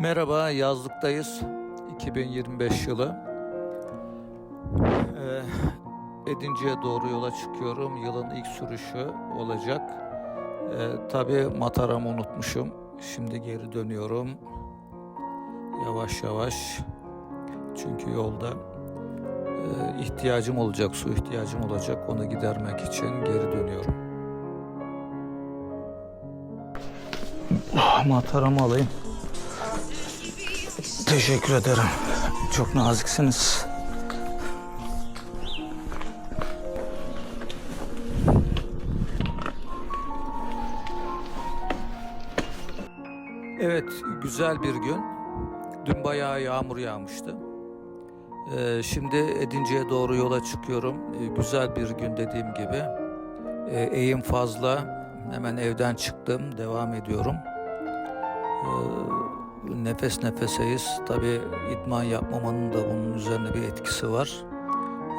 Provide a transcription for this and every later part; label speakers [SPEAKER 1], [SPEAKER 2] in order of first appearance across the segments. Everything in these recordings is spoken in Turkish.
[SPEAKER 1] Merhaba, yazlıktayız. 2025 yılı. Ee, Edinci'ye doğru yola çıkıyorum. Yılın ilk sürüşü olacak. Ee, tabii mataramı unutmuşum. Şimdi geri dönüyorum. Yavaş yavaş. Çünkü yolda e, ihtiyacım olacak, su ihtiyacım olacak. Onu gidermek için geri dönüyorum. Oh, mataramı alayım. Teşekkür ederim. Çok naziksiniz. Evet, güzel bir gün. Dün bayağı yağmur yağmıştı. Ee, şimdi Edinci'ye doğru yola çıkıyorum. Ee, güzel bir gün dediğim gibi. Ee, eğim fazla. Hemen evden çıktım. Devam ediyorum. Ee, nefes nefeseyiz. Tabii idman yapmamanın da bunun üzerine bir etkisi var.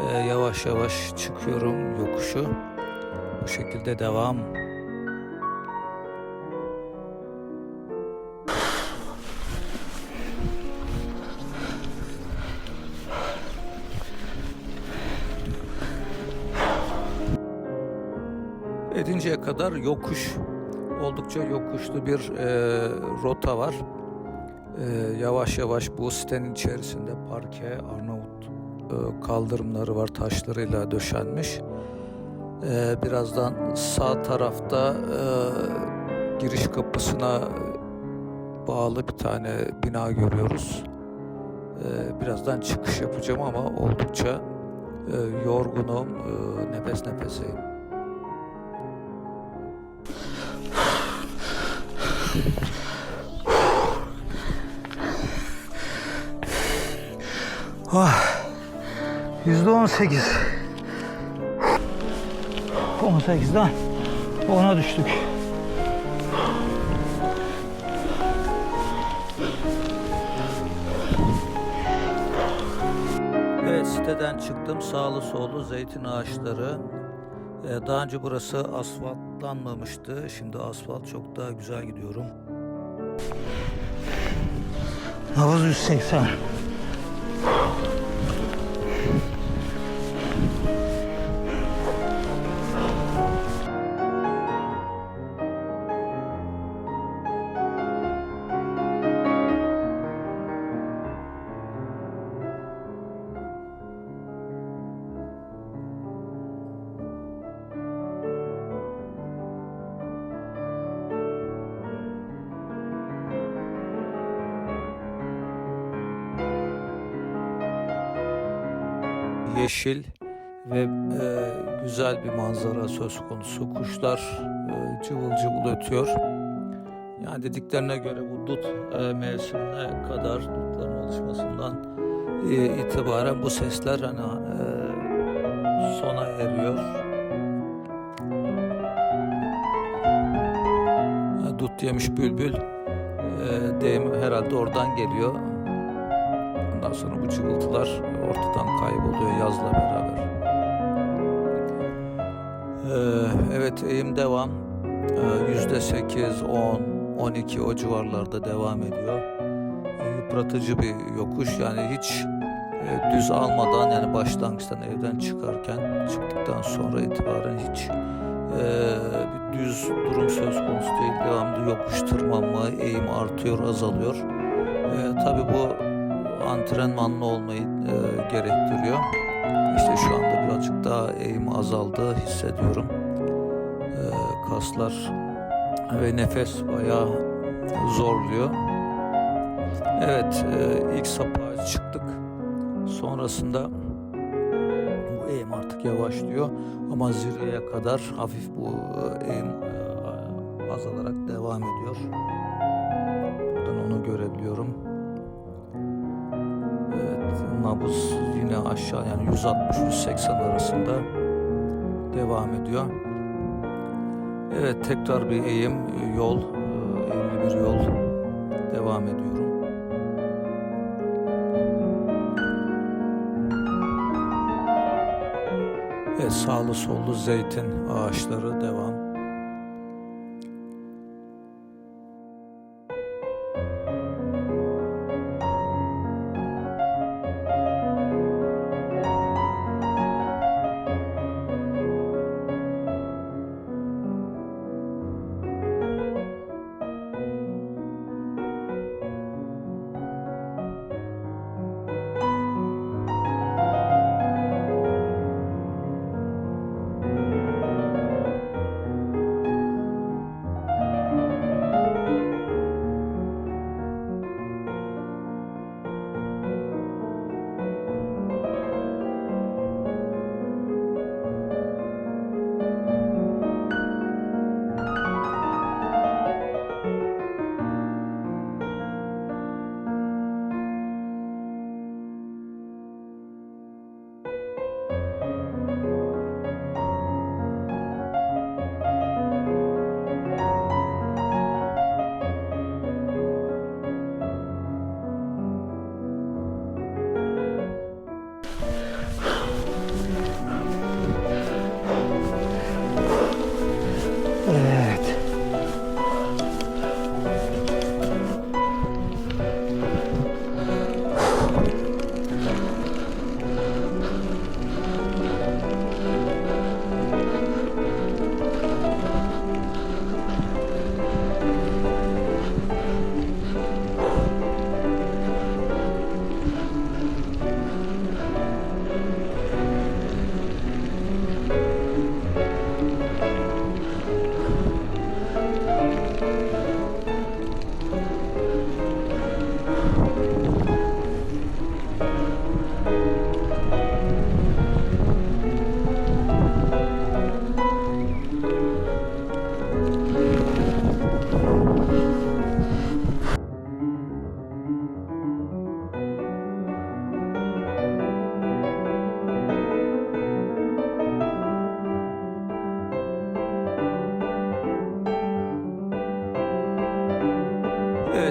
[SPEAKER 1] Ee, yavaş yavaş çıkıyorum yokuşu. Bu şekilde devam. Edinceye kadar yokuş, oldukça yokuşlu bir e, rota var. E, yavaş yavaş bu sitenin içerisinde parke, Arnavut e, kaldırımları var, taşlarıyla döşenmiş. E, birazdan sağ tarafta e, giriş kapısına bağlı bir tane bina görüyoruz. E, birazdan çıkış yapacağım ama oldukça e, yorgunum, e, nefes nefeseyim. Yüzde on sekiz. On sekizden ona düştük. Evet siteden çıktım sağlı sollu zeytin ağaçları. Ee, daha önce burası asfaltlanmamıştı. Şimdi asfalt çok daha güzel gidiyorum. Nabız 180. Thank you. Yeşil ve e, güzel bir manzara söz konusu. Kuşlar e, cıvıl cıvıl ötüyor. Yani dediklerine göre bu dut e, mevsimine kadar dutların oluşmasından e, itibaren bu sesler hani e, sona eriyor. Dut yemiş bülbül e, deyim herhalde oradan geliyor. Ondan sonra bu cıvıltılar ortadan kayboluyor yazla beraber. Ee, evet eğim devam. Ee, Yüzde sekiz, on, on iki o civarlarda devam ediyor. Yıpratıcı bir yokuş yani hiç e, düz almadan yani başlangıçtan evden çıkarken çıktıktan sonra itibaren hiç e, bir düz durum söz konusu değil. Devamlı yokuş tırmanma, eğim artıyor, azalıyor. E, tabii bu antrenmanlı olmayı e, gerektiriyor. İşte şu anda birazcık daha eğim azaldı hissediyorum. E, kaslar ve nefes bayağı zorluyor. Evet, e, ilk sapağa çıktık. Sonrasında bu eğim artık yavaşlıyor ama zirveye kadar hafif bu e, eğim e, azalarak devam ediyor. Buradan onu görebiliyorum. Nabız yine aşağı yani 160-180 arasında devam ediyor. Evet, tekrar bir eğim, yol, eğimli bir yol devam ediyorum. Evet, sağlı sollu zeytin ağaçları devam.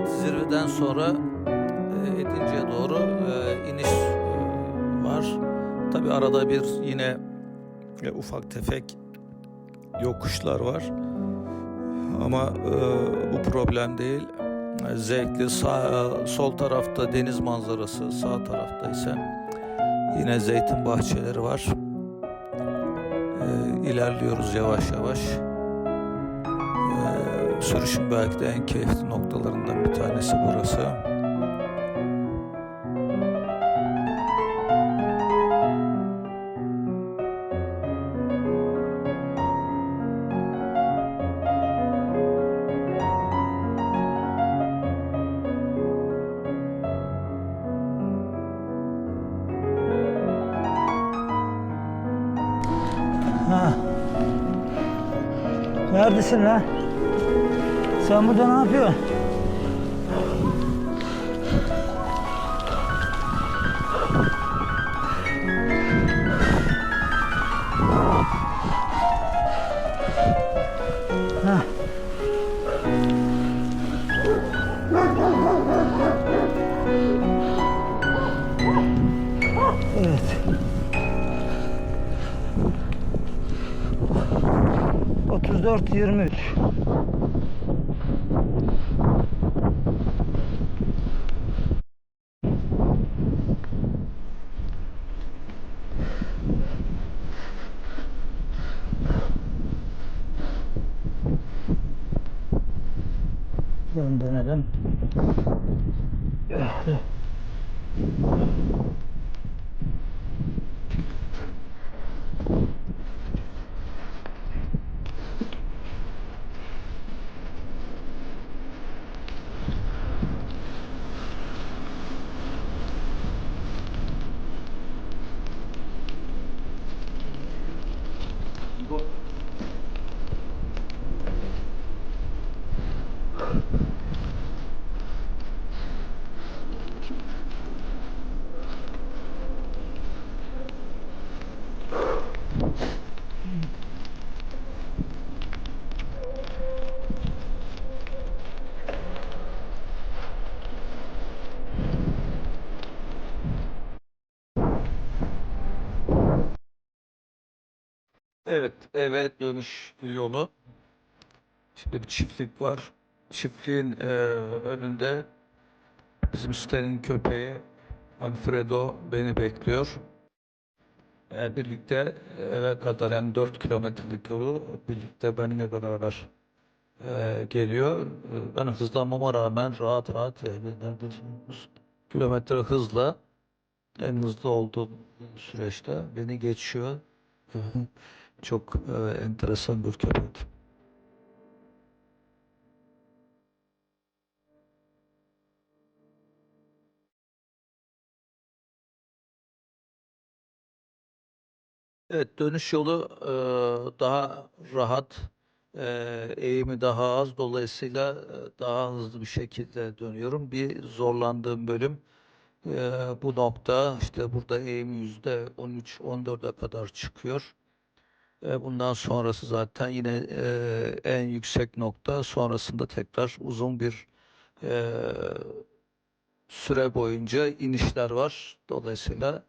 [SPEAKER 1] Zirveden sonra e, doğru e, iniş e, var. Tabi arada bir yine e, ufak tefek yokuşlar var. Ama bu problem değil. Zevkli sağ, sol tarafta deniz manzarası, sağ tarafta ise yine zeytin bahçeleri var. E, ilerliyoruz yavaş yavaş. Sürüşün belki de en keyifli noktalarından bir tanesi burası.
[SPEAKER 2] Neredesin lan? Sen burada ne yapıyorsun? Ha. Evet. 34 23. Dön dönelim. Evet.
[SPEAKER 1] Evet, eve dönüş yolu. Şimdi bir çiftlik var. Çiftliğin e, önünde bizim sitenin köpeği Alfredo beni bekliyor. E, birlikte eve kadar yani 4 kilometrelik yolu birlikte benimle beraber e, geliyor. Ben hızlanmama rağmen rahat rahat neredeyse 100 kilometre hızla en hızlı olduğum süreçte beni geçiyor. Çok e, enteresan bir köpek. Evet, dönüş yolu e, daha rahat, e, eğimi daha az. Dolayısıyla e, daha hızlı bir şekilde dönüyorum. Bir zorlandığım bölüm e, bu nokta. İşte burada eğim yüzde 13-14'e kadar çıkıyor. Bundan sonrası zaten yine en yüksek nokta. Sonrasında tekrar uzun bir süre boyunca inişler var. Dolayısıyla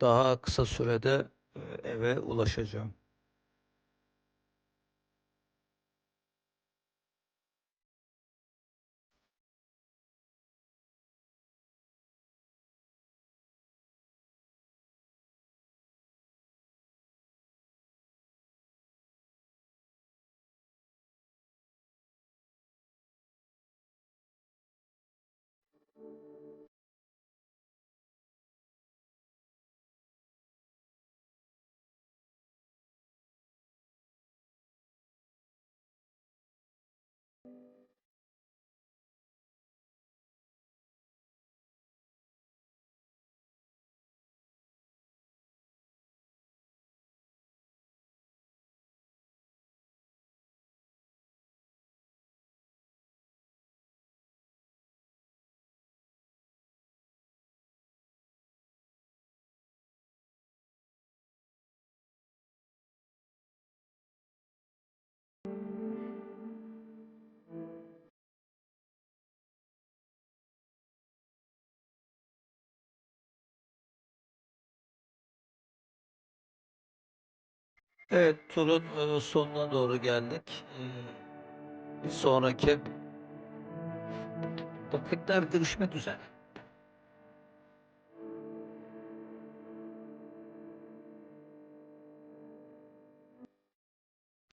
[SPEAKER 1] daha kısa sürede eve ulaşacağım. you Evet, turun e, sonuna doğru geldik. E, Bir sonraki vakitlerde görüşmek üzere.